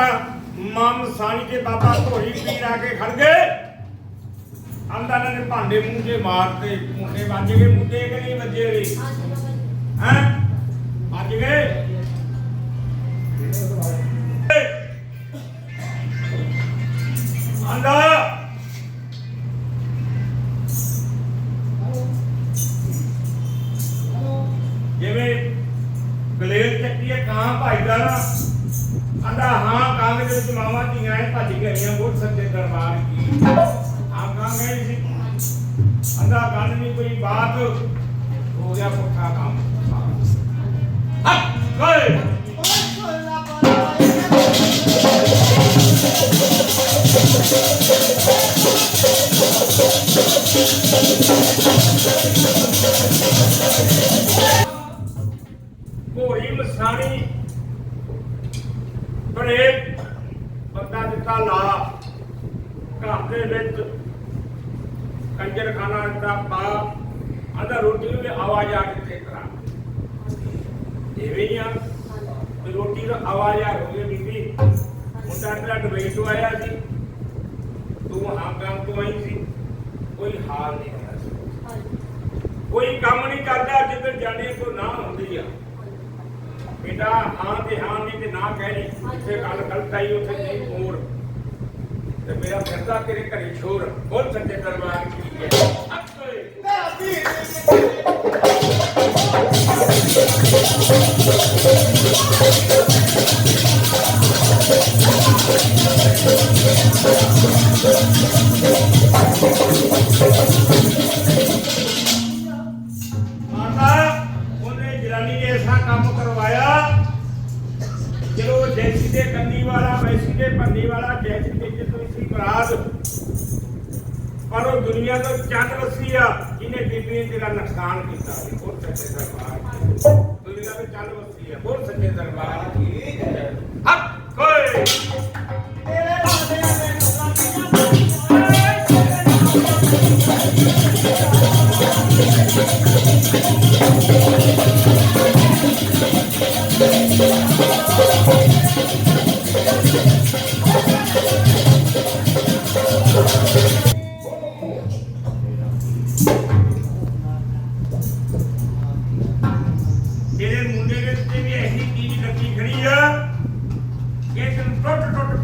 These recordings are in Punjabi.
ਮਸਾਣੀ ਤੇ ਬਾਬਾ ਧੋਈ ਪੀਰ ਆ ਕੇ ਖੜ ਗਏ। ਆਂਦਾ ਨੇ ਭਾਂਡੇ ਮੂੰਹੇ ਮਾਰਤੇ, ਮੁੰਡੇ ਵੱਜ ਗਏ, ਮੁੰਡੇ ਕਿ ਨਹੀਂ ਵੱਜੇ ਵੇ? ਹੈ? ਵੱਜ ਗਏ? ਆਂਦਾ। ਜਿਵੇਂ ਗਲੇਲ ਚੱਕੀ ਹੈ, ਕਾਂ ਭਾਈਦਾ ਨਾ। ਆਂਦਾ, ਹਾਂ ਕਾਂ ਦੇ ਵਿੱਚ ਮਾਵਾਂ ਧੀਆਂ ਐ ਭੱਜ ਗਈਆਂ ਬਹੁਤ ਸੱਚੇ ਦਰਬਾਰ ਕੀ ਹਾਂ ਕਾਂ ਗਏ ਸੀ। ਆਂਦਾ ਗੱਲ ਨਹੀਂ, ਕੋਈ ਬਾਤ ਹੋ ਗਿਆ, ਪੁੱਠਾ ਕੰਮ। ਹੱਥ ਗਏ ਘੋੜੀ ਮਸਾਣੀ ਬੜੇ ਬੰਦਾ ਦਿੱਤਾ ਲਾ। ਘਰ ਦੇ ਵਿੱਚ ਕੰਜਰ ਖਾਨਾ ਦਿੱਤਾ ਪਾ। ਆਂਦਾ ਰੋਟੀ ਨੂੰ ਆਵਾਜ਼ ਆ ਕਿੱਥੇ ਕਰਾ। ਹੀ ਆ। ਰੋਟੀ ਦਾ ਆਵਾਜ਼ ਆ ਹੋ ਗਈ ਬੀਬੀ ਮੁੰਡਾ ਤੇਰਾ ਡਬਈ ਤੋਂ ਆਇਆ ਸੀ। ਤੂੰ ਹਾਂ ਕੰਮ ਤੋਂ ਆਈ ਸੀ। ਕੋਈ ਹਾਲ ਨਹੀਂ ਕੋਈ ਕੰਮ ਨਹੀਂ ਕਰਦਾ ਜਿੱਧਰ ਜਾਣੇ ਕੋ ਨਾ ਹੁੰਦੀ ਆ। ਬੇਟਾ ਹਾਂ ਤੇ ਹਾਂ ਨਹੀਂ ਤੇ ਨਾ ਕਹਿ ਲਈ। ਜਿੱਥੇ ਗੱਲ ਗਲਤ ਆਈ, ਉੱਥੇ ਨਹੀਂ ਮੋੜ ਤੇ ਮੇਰਾ ਫਿਰਦਾ ਤੇਰੇ ਘਰੇ ਛੋਰ। ਬਹੁਤ ਸੱਚੇ ਦਰਬਾਰ ਕੀ ਹੈ? ਅੱਤੇ ਮਾਤਾ ਵੈਸੀ ਦੇ ਵਾਲਾ ਜੈਸੀ ਦੇ ਜਿੱਤੋਂ ਬਰਾਦ ਪਰ ਉਹ ਦੁਨੀਆ ਤੋਂ ਚੰਨ ਵਸੀ ਆ, ਜਿਹਨੇ ਬੀਬੀ ਤੇਰਾ ਨੁਕਸਾਨ ਕੀਤਾ ਬਹੁਤ ਸੱਚੇ ਦਰਬਾਰ ਦੁਨੀਆ ਤੋਂ ਚੰਨ ਵਸੀ ਆ ਬਹੁਤ ਸੱਚੇ ਦਰਬਾਰ ਕੀ ਹੱਕ ਕੋਈ ਇਹਦੇ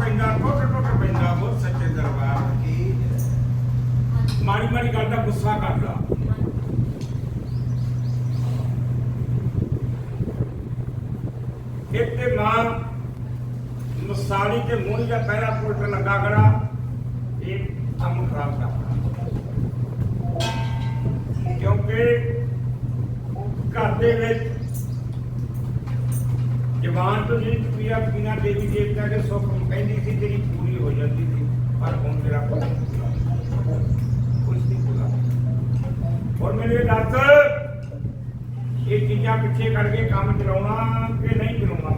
ਪੈਂਦਾ ਟੁੱਟ ਟੁੱਟ ਪੈਂਦਾ, ਬਹੁਤ ਸੱਚੇ ਦਰਬਾਰ ਕੀ ਮਾੜੀ ਮਾੜੀ ਗੱਲ ਦਾ ਗੁੱਸਾ ਕਰਦਾ। ਇੱਕ ਤੇ ਮਾਂ ਮਸਾਲੀ ਤੇ ਮੂੰਹ ਦਾ ਪਹਿਰਾ ਪੁਲਟ ਲੱਗਾ ਕਰਾ ਇਹ ਕੰਮ ਖਰਾਬ ਕਰਦਾ। ਕਿਉਂਕਿ ਘਰ ਦੇ ਵਿੱਚ ਜਵਾਨ ਤੋਂ ਜਿਹੜੀ ਪੀਆ ਪੀਣਾ ਦੇਵੀ ਦੇਵਤਾ ਦੇ ਸੁੱਖ ਕਹਿੰਦੀ ਸੀ ਤੇਰੀ ਪੂਰੀ ਹੋ ਜਾਂਦੀ ਸੀ ਪਰ ਹੁਣ ਤੇਰਾ ਕੁਝ ਨਹੀਂ ਪੂਰਾ ਕੁਝ ਨਹੀਂ ਪੂਰਾ ਹੋਰ ਮੇਰੇ ਦੱਸ ਇਹ ਚੀਜ਼ਾਂ ਪਿੱਛੇ ਕਰਕੇ ਕੰਮ ਚਲਾਉਣਾ ਕਿ ਨਹੀਂ ਚਲਾਉਣਾ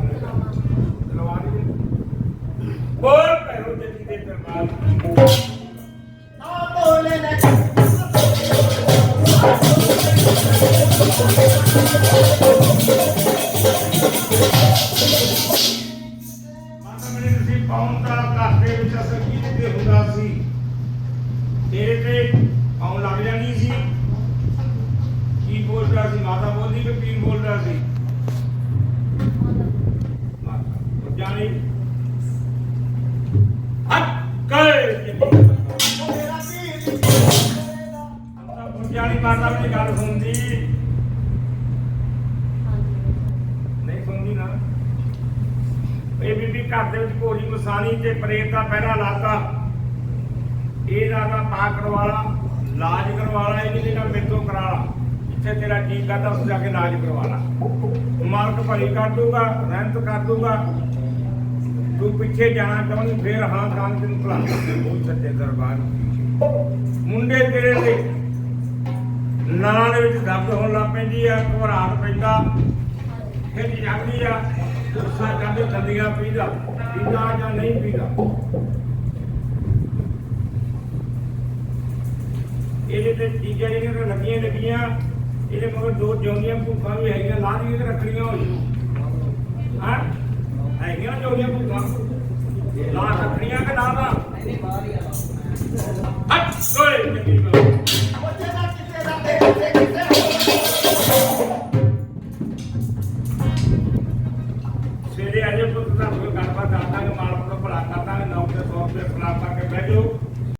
ਚਲਵਾ ਦੇ ਬੋਲ ਪੈਰੋ ਜੱਤੀ ਦਾ ਘਰ ਦੇ ਵਿੱਚ ਅਸਰ ਕੀ ਤੇ ਹੁੰਦਾ ਸੀ? ਤੇਰੇ ਤੇ ਆਉਣ ਲੱਗ ਜਾਣੀ ਸੀ। ਕੀ ਬੋਲ ਰਿਹਾ ਸੀ? ਮਾਤਾ ਬੋਲਦੀ ਕਿ ਪੀਰ ਬੋਲ ਰਿਹਾ ਸੀ? ਮਾਤਾ। ਜਾਣੀ ਹੱਕ ਜਾਣੀ ਮਾਤਾ ਦੀ ਗੱਲ ਸੁਣਦੀ। ਨਹੀਂ ਸੁਣਦੀ ਨਾ। ਇਹ ਬੀਬੀ ਘਰ ਦੇ ਵਿੱਚ ਘੋੜੀ ਮਸਾਣੀ ਤੇ ਪ੍ਰੇਤ ਦਾ ਪਹਿਰਾ ਲਾਤਾ। ਇਹ ਰਾਗਾ ਪਾ ਕਰਵਾਲਾ, ਲਾਜ ਕਰਵਾਲਾ, ਇਹ ਜਿਹੜਾ ਮੇਰੇ ਕਰਾਲਾ। ਜਿੱਥੇ ਤੇਰਾ ਜੀ ਕਰਦਾ ਉਸ ਜਾ ਕੇ ਇਲਾਜ ਕਰਵਾਲਾ। ਮਾਲਕ ਭਲੀ ਕਰ ਦੂਗਾ ਰਹਿਮਤ ਕਰ ਦੂਗਾ। ਤੂੰ ਪਿੱਛੇ ਜਾਣਾ ਚਾਹੁੰਦੀ, ਫੇਰ ਹਾਂ ਕਾਂ ਤੈਨੂੰ ਭਲਾ ਬਹੁਤ ਸੱਚੇ ਦਰਬਾਰ ਮੁੰਡੇ ਤੇਰੇ ਤੇ ਨਾਲਾਂ ਦੇ ਵਿੱਚ ਦਰਦ ਹੋਣ ਲੱਗ ਪੈਂਦੀ ਆ, ਘਬਰਾਹਟ ਪੈਂਦਾ। ਫਿਰ ਜਾਂਦੀ ਆ। ਗੁੱਸਾ ਕਰਦੇ ਦੰਦੀਆਂ ਪੀਦਾ ਪੀਦਾ ਜਾਂ ਨਹੀਂ ਪੀਦਾ। ਇਹਦੇ ਤੇ ਚੀਜ਼ਾਂ ਜਿਹੜੀਆਂ ਲੱਗੀਆਂ ਲੱਗੀਆਂ, ਇਹਦੇ ਮਗਰ ਦੋ ਜਿਉਂਦੀਆਂ ਭੁੱਖਾਂ ਵੀ ਹੈਗੀਆਂ, ਲਾਹ ਦੀਆਂ ਰੱਖਣੀਆਂ ਹੋਈਆਂ। ਹਾਂ? ਹੈਗੀਆਂ ਨਾ ਜਿਉਂਦੀਆਂ ਭੁੱਖਾਂ।